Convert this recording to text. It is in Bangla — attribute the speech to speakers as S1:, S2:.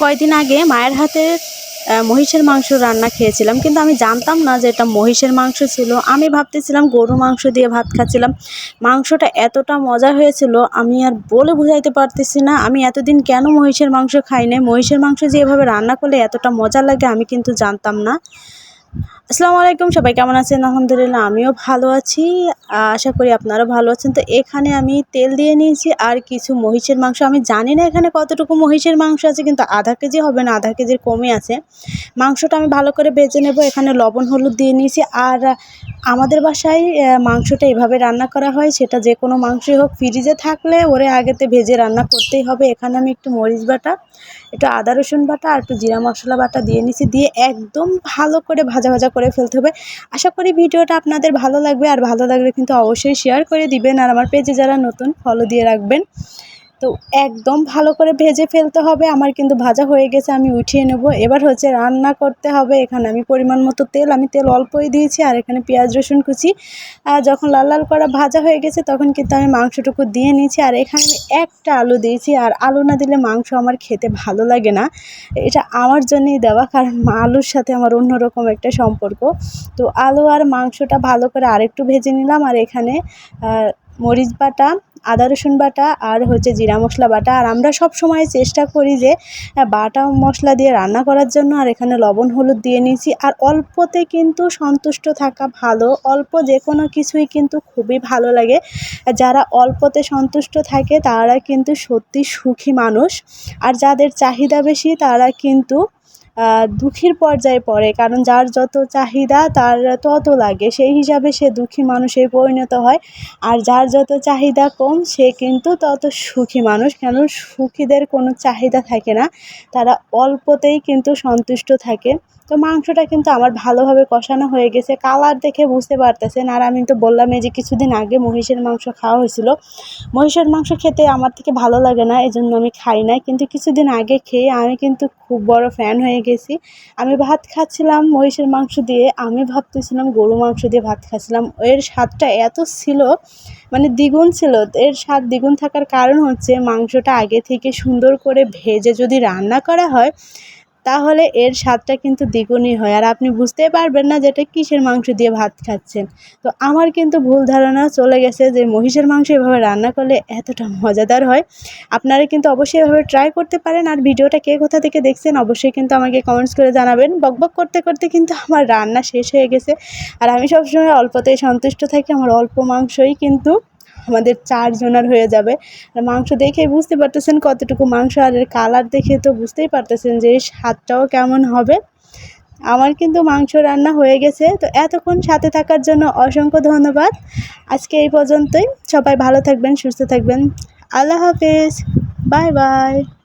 S1: কয়দিন আগে মায়ের হাতের মহিষের মাংস রান্না খেয়েছিলাম। কিন্তু আমি জানতাম না যে এটা মহিষের মাংস ছিল। আমি ভাবতেছিলাম গরু মাংস দিয়ে ভাত খাচ্ছিলাম। মাংসটা এতটা মজা হয়েছিল, আমি আর বলে বুঝাইতে পারতেছি না, আমি এতদিন কেন মহিষের মাংস খাই নাই? মহিষের মাংস যে এভাবে রান্না করলে এতটা মজা লাগে আমি কিন্তু জানতাম না। আসসালামু আলাইকুম, সবাই কেমন আছেন? আলহামদুলিল্লাহ, আমিও ভালো আছি। আশা করি আপনারাও ভালো আছেন। তো এখানে আমি তেল দিয়ে নিয়েছি আর কিছু মহিষের মাংস। আমি জানি না এখানে কতটুকু মহিষের মাংস আছে, কিন্তু আধা কেজি হবে না, আধা কেজির কমে আছে। মাংসটা আমি ভালো করে ভেজে নেব। এখানে লবণ, হলুদ দিয়ে নিয়েছি। আর আমাদের বাসায় মাংসটা এভাবে রান্না করা হয়, সেটা যে কোনো মাংসই হোক। ফ্রিজে থাকলে ওরে আগেতে ভেজে রান্না করতেই হবে। এখানে আমি একটু মরিচ বাটা, একটু আদা রসুন বাটা আর একটু জিরা মশলা বাটা দিয়ে নিয়েছি। দিয়ে একদম ভালো করে ভাজা ভাজা করে ফেলতে হবে। আশা করি ভিডিওটা আপনাদের ভালো লাগবে। আর ভালো লাগলে কিন্তু অবশ্যই শেয়ার করে দিবেন। আর আমার পেজে যারা নতুন ফলো দিয়ে রাখবেন। তো একদম ভালো করে ভেজে ফেলতে হবে। আমার কিন্তু ভাজা হয়ে গেছে, আমি উঠিয়ে নেব। এবার হচ্ছে রান্না করতে হবে। এখানে আমি পরিমাণ মতো তেল, আমি তেল অল্পই দিয়েছি আর এখানে পেঁয়াজ, রসুন কুচি। আর যখন লাল লাল করা ভাজা হয়ে গেছে, তখন কিন্তু আমি মাংসটুকু দিয়ে নিয়েছি। আর এখানে একটা আলু দিয়েছি। আর আলু না দিলে মাংস আমার খেতে ভালো লাগে না। এটা আমার জন্যই দেওয়া, কারণ আলুর সাথে আমার অন্যরকম একটা সম্পর্ক। তো আলু আর মাংসটা ভালো করে আরেকটু ভেজে নিলাম। আর এখানে মরিচ বাটা, আদা রসুন বাটা আর হচ্ছে জিরা মশলা বাটা। আর আমরা সব সময় চেষ্টা করি যে বাটা মশলা দিয়ে রান্না করার জন্য। আর এখানে লবণ, হলুদ দিয়ে নিয়েছি। আর অল্পতে কিন্তু সন্তুষ্ট থাকা ভালো। অল্প যে কোনো কিছুই কিন্তু খুবই ভালো লাগে। যারা অল্পতে সন্তুষ্ট থাকে, তারা কিন্তু সত্যি সুখী মানুষ। আর যাদের চাহিদা বেশি, তারা কিন্তু দুঃখীর পর্যায়ে পড়ে, কারণ যার যত চাহিদা, তার তত লাগে। সেই হিসাবে সে দুঃখী মানুষে পরিণত হয়। আর যার যত চাহিদা কম, সে কিন্তু তত সুখী মানুষ। কেন? সুখীদের কোনো চাহিদা থাকে না। তারা অল্পতেই কিন্তু সন্তুষ্ট থাকে। তো মাংসটা কিন্তু আমার ভালোভাবে কষানো হয়ে গেছে। কালার দেখে বুঝতে পারতেছেন। আর আমি তো বললাম এই যে কিছুদিন আগে মহিষের মাংস খাওয়া হয়েছিল। মহিষের মাংস খেতে আমার থেকে ভালো লাগে না এই জন্য আমি খাই না কিন্তু কিছুদিন আগে খেয়ে আমি কিন্তু খুব বড় ফ্যান হয়ে গেছি। আমি ভাত খাচ্ছিলাম মহিষের মাংস দিয়ে। আমি ভাবতেছিলাম গরু মাংস দিয়ে ভাত খাচ্ছিলাম। এর স্বাদটা এত ছিল মানে দ্বিগুণ ছিল। এর স্বাদ দ্বিগুণ থাকার কারণ হচ্ছে মাংসটা আগে থেকে সুন্দর করে ভেজে যদি রান্না করা হয় তাহলে এর স্বাদটা কিন্তু দ্বিগুণই হয়। আর আপনি বুঝতেই পারবেন না যে এটা কিসের মাংস দিয়ে ভাত খাচ্ছেন। তো আমার কিন্তু ভুল ধারণা চলে গেছে যে মহিষের মাংস এভাবে রান্না করলে এতটা মজাদার হয়। আপনারা কিন্তু অবশ্যই এভাবে ট্রাই করতে পারেন। আর ভিডিওটা কে কোথা থেকে দেখছেন অবশ্যই কিন্তু আমাকে কমেন্টস করে জানাবেন। বকবক করতে করতে কিন্তু আমার রান্না শেষ হয়ে গেছে। আর আমি সবসময় অল্পতেই সন্তুষ্ট থাকি। আমার অল্প মাংসই কিন্তু আমাদের চারজনার হয়ে যাবে। মাংস দেখেই বুঝতে পারতেছেন কতটুকু মাংস, আর এর কালার দেখে তো বুঝতেই পারতেছেন যে স্বাদটাও কেমন হবে। আমার কিন্তু মাংস রান্না হয়ে গেছে, তো এতক্ষণ সাথে থাকার জন্য অসংখ্য ধন্যবাদ। আজকে এই পর্যন্তই। সবাই ভালো থাকবেন, সুস্থ থাকবেন। আল্লাহ হাফেজ। Bye bye.